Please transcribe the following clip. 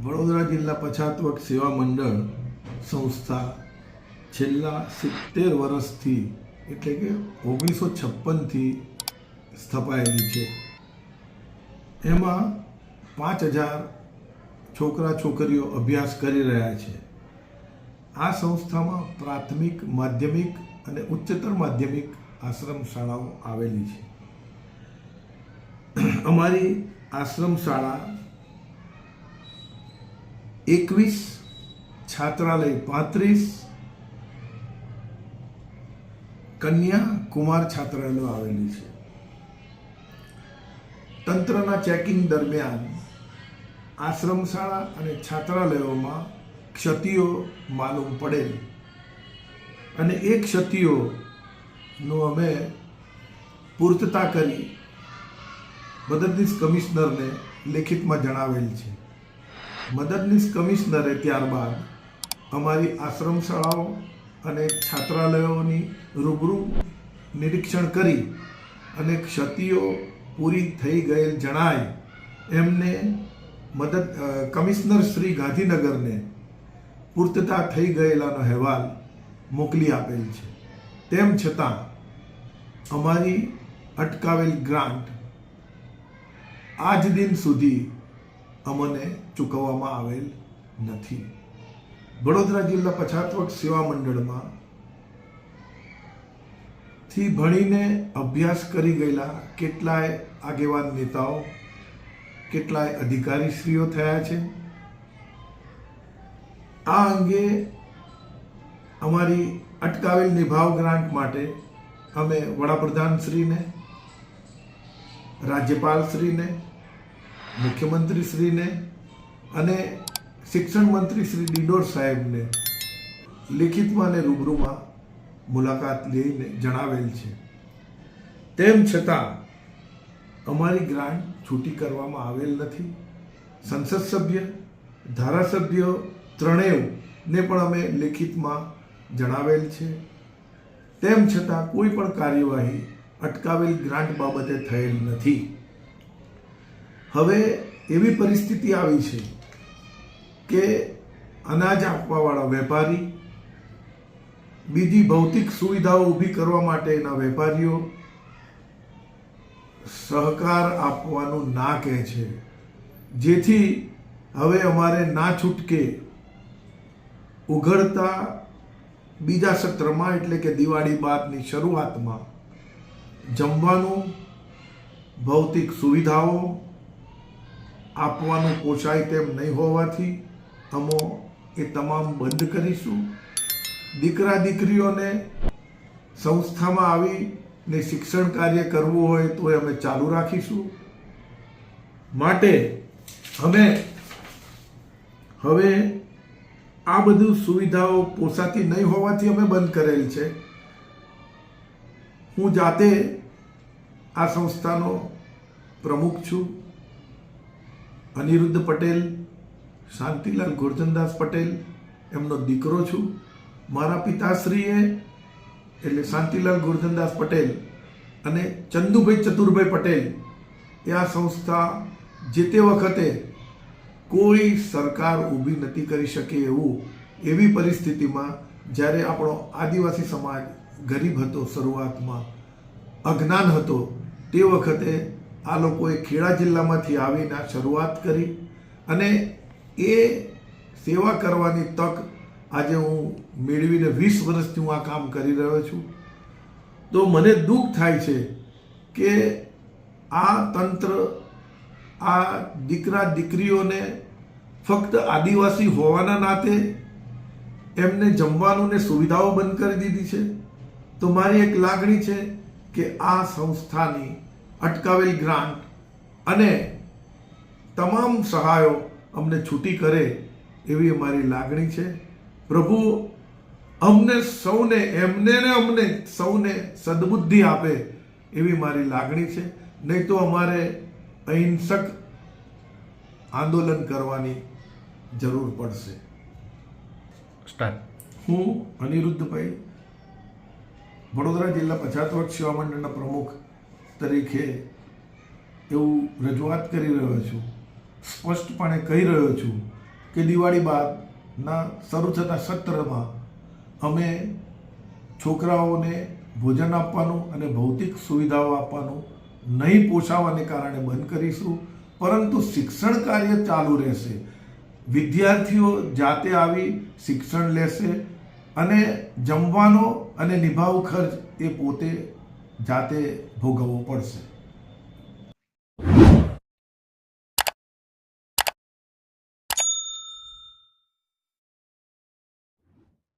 વડોદરા જિલ્લા પછાત સેવા મંડળ સંસ્થા છેલ્લા સિત્તેર વર્ષથી એટલે કે ઓગણીસો છપ્પનથી સ્થપાયેલી છે. એમાં પાંચ હજાર છોકરા છોકરીઓ અભ્યાસ કરી રહ્યા છે. આ સંસ્થામાં પ્રાથમિક, માધ્યમિક અને ઉચ્ચતર માધ્યમિક આશ્રમ શાળાઓ આવેલી છે. અમારી આશ્રમ શાળા એકવીસ, છાત્રાલય પાંત્રીસ, કન્યા કુમાર છાત્રાલયો આવેલી છે. તંત્રના ચેકિંગ દરમિયાન આશ્રમ શાળા અને છાત્રાલયોમાં ક્ષતિઓ માલુમ પડેલ અને એ ક્ષતિઓનું અમે પૂર્તતા કરી મદદનીશ કમિશનરને લેખિતમાં જણાવેલ છે. મદદનીશ કમિશનરે ત્યારબાદ અમારી આશ્રમ શાળાઓ અને છાત્રાલયોની રૂબરૂ નિરીક્ષણ કરી અને ક્ષતિઓ પૂરી થઈ ગયેલ જણાય એમને મદદ કમિશનર શ્રી ગાંધીનગરને પૂર્તતા થઈ ગયેલાનો અહેવાલ મોકલી આપેલ છે. તેમ છતાં અમારી અટકાવેલ ગ્રાન્ટ આજ દિન સુધી અમને ચૂકવવામાં આવેલ નથી. વડોદરા જિલ્લા પછાત વર્ગ સેવા મંડળમાં થી ભણીને અભ્યાસ કરી ગયેલા કેટલાય આગેવાન નેતાઓ, કેટલાય અધિકારીશ્રીઓ થયા છે. આ અંગે અમારી અટકાવેલ નિભાવ ગ્રાન્ટ માટે અમે વડાપ્રધાનશ્રીને, રાજ્યપાલશ્રીને મુખ્યમંત્રીશ્રીને અને શિક્ષણ મંત્રી શ્રી ડિંડોર સાહેબને લિખિતમાં અને રૂબરૂમાં મુલાકાત લઈને જણાવેલ છે. તેમ છતાં, અમારી ગ્રાન્ટ છૂટી કરવામાં આવેલ નથી. સંસદ સભ્ય, ધારાસભ્યો ત્રણેયને પણ અમે લેખિતમાં જણાવેલ છે. તેમ છતાં, કોઈ પણ કાર્યવાહી અટકાવેલ ગ્રાન્ટ બાબતે થયેલ નથી. હવે એવી પરિસ્થિતિ આવી છે કે અનાજ આપવાવાળા વેપારી, બીજી ભૌતિક સુવિધાઓ ઊભી કરવા માટેના વેપારીઓ સહકાર આપવાનું ના કહે છે. જેથી હવે અમારે ના છૂટકે ઉઘડતા બીજા સત્રમાં, એટલે કે દિવાળી બાદની શરૂઆતમાં જમવાનું, ભૌતિક સુવિધાઓ આપવાનું પોસાય તેમ નહીં હોવાથી અમો એ તમામ બંધ કરીશું. દીકરા દીકરીઓને સંસ્થામાં આવીને શિક્ષણ કાર્ય કરવું હોય તો અમે ચાલુ રાખીશું. માટે અમે હવે આ બધું સુવિધાઓ પોસાતી નહીં હોવાથી અમે બંધ કરેલ છે. હું જાતે આ સંસ્થાનો પ્રમુખ છું. અનિરુદ્ધ પટેલ, શાંતિલાલ ગોરધનદાસ પટેલ, એમનો દીકરો છું. મારા પિતાશ્રીએ એટલે શાંતિલાલ ગોરધનદાસ પટેલ અને ચંદુભાઈ ચતુરભાઈ પટેલ એ આ સંસ્થા જે તે વખતે કોઈ સરકાર ઊભી નથી કરી શકે એવું એવી પરિસ્થિતિમાં જ્યારે આપણો આદિવાસી સમાજ ગરીબ હતો, શરૂઆતમાં અજ્ઞાન હતો, તે વખતે આ લોકોએ ખેડા જિલ્લામાંથી આવીને શરૂઆત કરી અને એ સેવા કરવાની તક આજે હું મેળવીને વીસ વર્ષથી હું આ કામ કરી રહ્યો છું. તો મને દુઃખ થાય છે કે આ તંત્ર, આ દીકરા દીકરીઓને ફક્ત આદિવાસી હોવાના નાતે એમને જમવાનું ને સુવિધાઓ બંધ કરી દીધી છે. તો મારી એક લાગણી છે કે આ સંસ્થાની અટકાવેલ ગ્રાન્ટ અને તમામ સહાયો અમને છૂટી કરે એવી અમારી લાગણી છે. પ્રભુ અમને સૌને એમને ને અમને સૌને સદબુદ્ધિ આપે એવી મારી લાગણી છે. નહીં તો અમારે અહિંસક આંદોલન કરવાની જરૂર પડશે. હું અનિરુદ્ધભાઈ વડોદરા જિલ્લા પછાત વર્ગ સેવા મંડળના પ્રમુખ તરીકે એવું રજૂઆત કરી રહ્યો છું. સ્પષ્ટપણે કહી રહ્યો છું કે દિવાળી બાદના શરૂ થતા સત્રમાં અમે છોકરાઓને ભોજન આપવાનું અને ભૌતિક સુવિધાઓ આપવાનું નહીં પોષાવાને કારણે બંધ કરીશું, પરંતુ શિક્ષણ કાર્ય ચાલુ રહેશે. વિદ્યાર્થીઓ જાતે આવી શિક્ષણ લેશે અને જમવાનો અને નિભાવ ખર્ચ એ પોતે જાતે ભોગવવો પડશે.